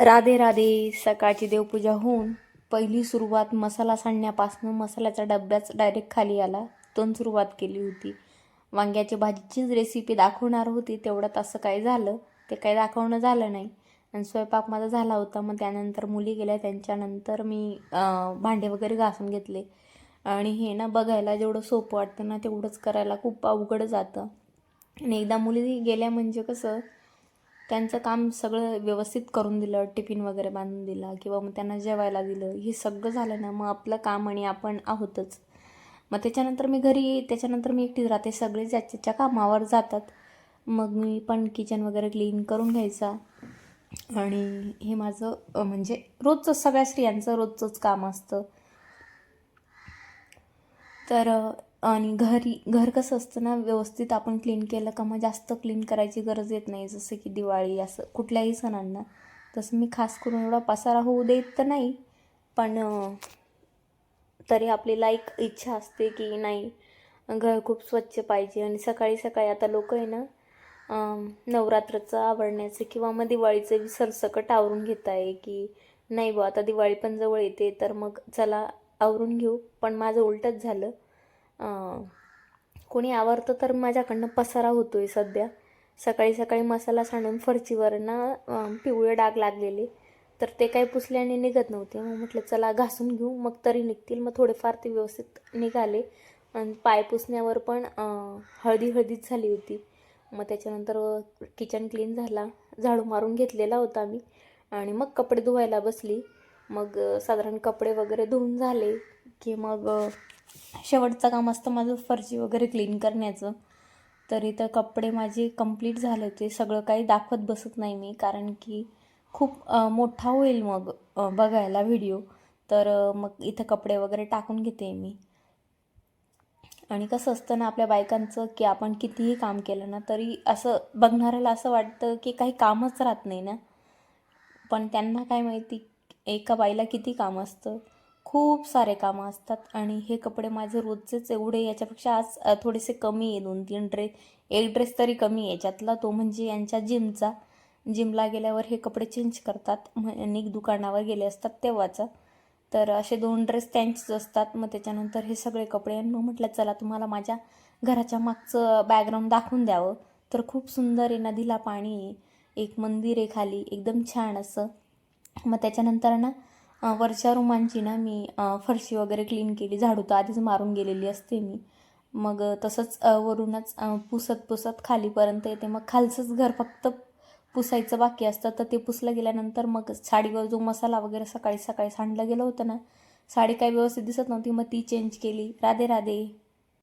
राधे राधे सकाळची देवपूजा होऊन पहिली सुरुवात मसाला सांडण्यापासून मसाल्याचा डब्याच डायरेक्ट खाली आला. तोन सुरुवात केली होती. वांग्याची भाजीचीच रेसिपी दाखवणार होती. तेवढ्यात असं काय झालं? ते काही दाखवणं झालं नाही. आणि स्वयंपाक माझा झाला होता. मग त्यानंतर मुली गेल्या. त्यांच्यानंतर मी भांडे वगैरे घासून घेतले. आणि हे ना बघायला जेवढं सोपं वाटतं ना तेवढंच करायला खूप अवघड जातं. आणि एकदा मुली गेल्या म्हणजे कसं त्यांचं काम सगळं व्यवस्थित करून दिलं टिफिन वगैरे बांधून दिला किंवा मग त्यांना जेवायला दिलं हे सगळं झालं ना मग आपलं काम आणि आपण आहोतच. मग त्याच्यानंतर मी घरी त्याच्यानंतर मी एकटीच राहते. सगळे ज्याच्या कामावर जातात. मग मी पण किचन वगैरे क्लीन करून घ्यायचा. आणि हे माझं म्हणजे रोजचं सगळ्या स्त्रियांचं रोजचंच काम असतं. तर आणि घरी घर कसं असतं ना व्यवस्थित आपण क्लीन केलं का मग जास्त क्लीन करायची गरज येत नाही. जसं की दिवाळी असं कुठल्याही सणांना. तसं मी खास करून एवढा पसारा होऊ देत तर नाही. पण तरी आपली लाईक इच्छा असते की नाही घर खूप स्वच्छ पाहिजे. आणि सकाळी सकाळी आता लोक आहे ना नवरात्रचं आवडण्याचं किंवा मग दिवाळीचं सरसकट आवरून घेत आहे की नाही बुवा आता दिवाळी पण जवळ येते तर मग चला आवरून घेऊ. पण माझं उलटच झालं. कोणी आवरतं तर माझ्याकडनं पसारा होतोय सध्या. सकाळी सकाळी मसाला सांडून फरचीवर ना पिवळे डाग लागलेले. तर ते काही पुसल्याने निघत नव्हते. मग म्हटलं चला घासून घेऊ. मग तरी निघतील. मग थोडेफार ते व्यवस्थित निघाले. आणि पाय पुसण्यावर पण हळदी हळदीच झाली होती. मग त्याच्यानंतर किचन क्लीन झाला. झाडू मारून घेतलेला होता मी आणि मग कपडे धुवायला बसली. मग साधारण कपडे वगैरे धुवून झाले की मग शेवटचं काम असतं माझं फरशी वगैरे क्लीन करण्याचं. तर इथं कपडे माझे कंप्लीट झाले होते. सगळं काही दाखवत बसत नाही मी कारण की खूप मोठा होईल मग बघायला व्हिडिओ तर मग इथं कपडे वगैरे टाकून घेते मी. आणि कसं असतं ना आपल्या बायकांचं की आपण कितीही काम केलं ना तरी असं बघणाऱ्याला असं वाटतं की काही कामच राहत नाही ना. पण त्यांना काय माहिती एका बाईला किती काम असतं. खूप सारे कामं असतात आणि हे कपडे माझे रोजचेच एवढे याच्यापेक्षा आज थोडेसे कमी आहे. दोन तीन ड्रेस एक ड्रेस तरी कमी आहे. याच्यातला तो म्हणजे यांच्या जिमचा. जिमला गेल्यावर हे कपडे चेंज करतात. अनेक दुकानावर गेले असतात तेव्हाचा. तर असे दोन ड्रेस त्यांचेच असतात. मग त्याच्यानंतर हे सगळे कपडे आणि मग म्हटलं चला तुम्हाला माझ्या घराच्या मागचं बॅकग्राऊंड दाखवून द्यावं. तर खूप सुंदर आहे. नदीला पाणी आहे. एक मंदिर आहे खाली. एकदम छान असं. मग त्याच्यानंतर ना वरच्या रुमांची ना मी फरशी वगैरे क्लीन केली. झाडू तर आधीच मारून गेलेली असते मी. मग तसंच वरूनच पुसत पुसत खालीपर्यंत येते. मग खालचंच घर फक्त पुसायचं बाकी असतं. तर ते पुसलं गेल्यानंतर मग साडीवर जो मसाला वगैरे सकाळी सकाळी सांडलं गेलं होतं ना साडी काही व्यवस्थित दिसत नव्हती. मग ती चेंज केली. राधे राधे.